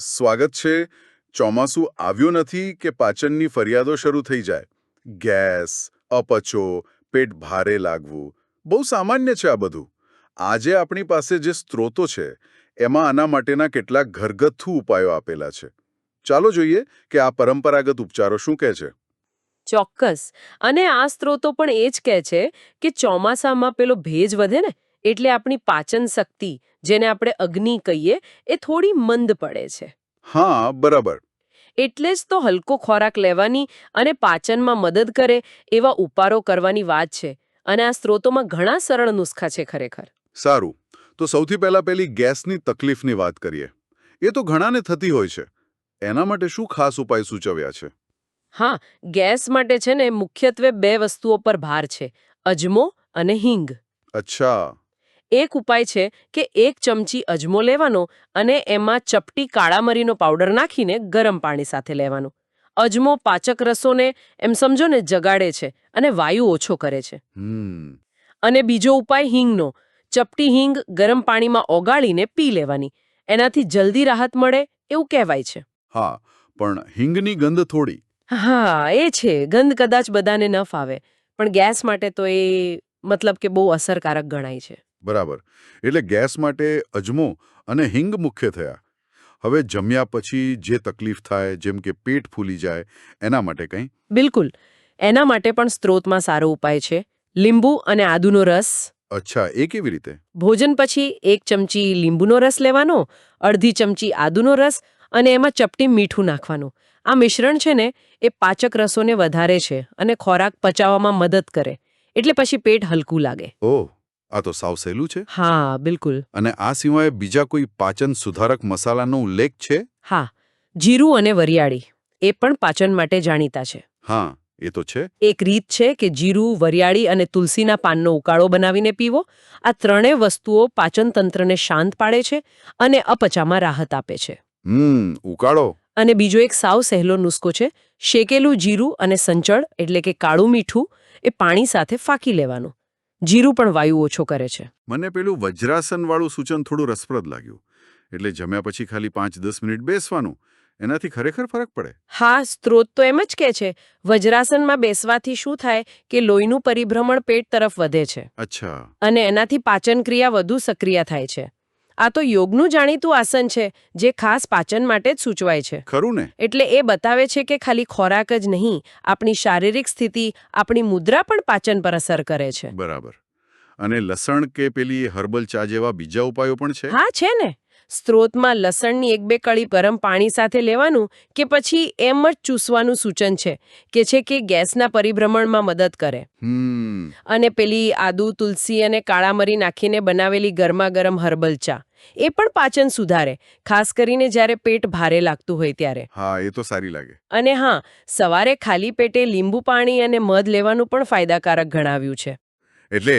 સ્વાગત છે. ચોમાસું આવ્યું નથી કે પાચનની ફરિયાદો શરૂ થઈ જાય. ગેસ, અપચો, પેટ ભારે લાગવું, બહુ સામાન્ય છે આ બધું. આજે આપણી પાસે જે સ્ત્રોતો છે, એમાં આના માટેના કેટલાક ઘરગથ્થુ ઉપાયો આપેલા છે. ચાલો જોઈએ કે આ પરંપરાગત ઉપચારો શું કહે છે. ચોક્કસ. અને આ સ્ત્રોતો પણ એ જ કહે છે કે ચોમાસામાં પેલો ભેજ વધે ને એટલે આપણી પાચન શક્તિ જેને આપણે અગ્નિ કહીએ એ થોડી મંદ પડે છે. હા બરાબર. એટલે જ તો હલકો ખોરાક લેવાની અને પાચનમાં મદદ કરે એવા ઉપારો કરવાની વાત છે. અને આ સ્ત્રોતોમાં ઘણા સરળ નુસ્ખા છે ખરેખર. સારું. તો સૌથી પહેલા પેલી ગેસની તકલીફની વાત કરીએ. એ તો ઘણાને થતી હોય છે. એના માટે શું ખાસ ઉપાય સૂચવ્યા છે? હા ગેસ માટે છે ને મુખ્યત્વે બે વસ્તુઓ પર ભાર છે. અજમો અને હિંગ. અચ્છા. એક ઉપાય છે કે એક ચમચી અજમો લેવાનો અને એમાં ચપટી કાળા મરીનો પાવડર નાખીને ગરમ પાણી સાથે લેવાનું. અજમો પાચક રસોને એમ સમજો ને જગાડે છે અને વાયુ ઓછો કરે છે. હમ. અને બીજો ઉપાય હિંગનો. ચપટી હિંગ ગરમ પાણીમાં ઓગાળીને પી લેવાની. એનાથી જલ્દી રાહત મળે એવું કહેવાય છે. હા પણ હિંગની ગંધ થોડી. હા એ છે. ગંધ કદાચ બધાને ન ફાવે પણ ગેસ માટે તો એ મતલબ કે બહુ અસરકારક ગણાય છે. બરાબર. એટલે ગેસ માટે અજમો અને હિંગ મુખ્ય થયા. હવે જમ્યા પછી જે તકલીફ થાય જેમ કે પેટ ફૂલી જાય એના માટે કંઈ? બિલકુલ. એના માટે પણ સ્ત્રોતમાં સારો ઉપાય છે. લીંબુ અને આદુનો રસ. અચ્છા એ કેવી રીતે? ભોજન પછી એક ચમચી લીંબુનો રસ લેવાનો અડધી ચમચી આદુનો રસ અને એમાં ચપટી મીઠું નાખવાનું. આ મિશ્રણ છે ને એ પાચક રસોને વધારે છે અને ખોરાક પચાવવામાં મદદ કરે. એટલે પછી પેટ હલકું લાગે. ઓહ આ તો સાવ સહેલું છે. હા બિલકુલ. અને આ સિવાય બીજા કોઈ પાચન સુધારક મસાલાનો ઉલ્લેખ છે? હા જીરું અને વરિયાળી એ પણ પાચન માટે જાણીતા છે. હા એ તો છે. એક રીત છે કે જીરું વરિયાળી અને તુલસીના પાનનો ઉકાળો બનાવીને પીવો. આ ત્રણેય વસ્તુઓ પાચન તંત્રને શાંત પાડે છે અને અપચામાં રાહત આપે છે. હમ ઉકાળો. અને બીજો એક સાવ સહેલો નુસ્ખો છે શેકેલું જીરું અને સંચળ એટલે કે કાળું મીઠું એ પાણી સાથે ફાંકી લેવાનું. જીરું પણ વાયુ ઓછો કરે છે. મને પેલું વજ્રાસન વાળું સૂચન થોડું રસપ્રદ લાગ્યું. એટલે જમ્યા પછી ખાલી પાંચ દસ મિનિટ બેસવાનું. એનાથી ખરેખર ફરક પડે? હા સ્ત્રોત તો એમ જ કહે છે. વજ્રાસનમાં બેસવાથી શું થાય કે લોહીનું પરિભ્રમણ પેટ તરફ વધે છે. અચ્છા. અને એનાથી પાચન ક્રિયા વધુ સક્રિય થાય છે. આ તો યોગનું જાણીતું આસન છે જે ખાસ પાચન માટે જ સૂચવાય છે. ખરું ને? એટલે એ બતાવે છે કે ખાલી ખોરાક જ નહીં આપણી શારીરિક સ્થિતિ આપણી મુદ્રા પણ પાચન પર અસર કરે છે. બરાબર. અને લસણ કે પેલી હર્બલ ચા જેવા બીજા ઉપાયો પણ છે? હા છે ને. સ્ત્રોતમાં લસણની એક બે કળી ગરમ પાણી સાથે લેવાનું કે પછી એમ જ ચૂસવાનું સૂચન છે કે છે કે ગેસના પરિભ્રમણમાં મદદ કરે. અને પેલી આદુ તુલસી અને કાળા મરી નાખીને બનાવેલી ગરમા ગરમ હર્બલ ચા. એ પણ પાચન સુધારે ખાસ કરીને જ્યારે પેટ ભારે લાગતું હોય ત્યારે. હા એ તો સારી લાગે. અને હા સવારે ખાલી પેટે લીંબુ પાણી અને મધ લેવાનું પણ ફાયદાકારક ગણાવ્યું છે. એટલે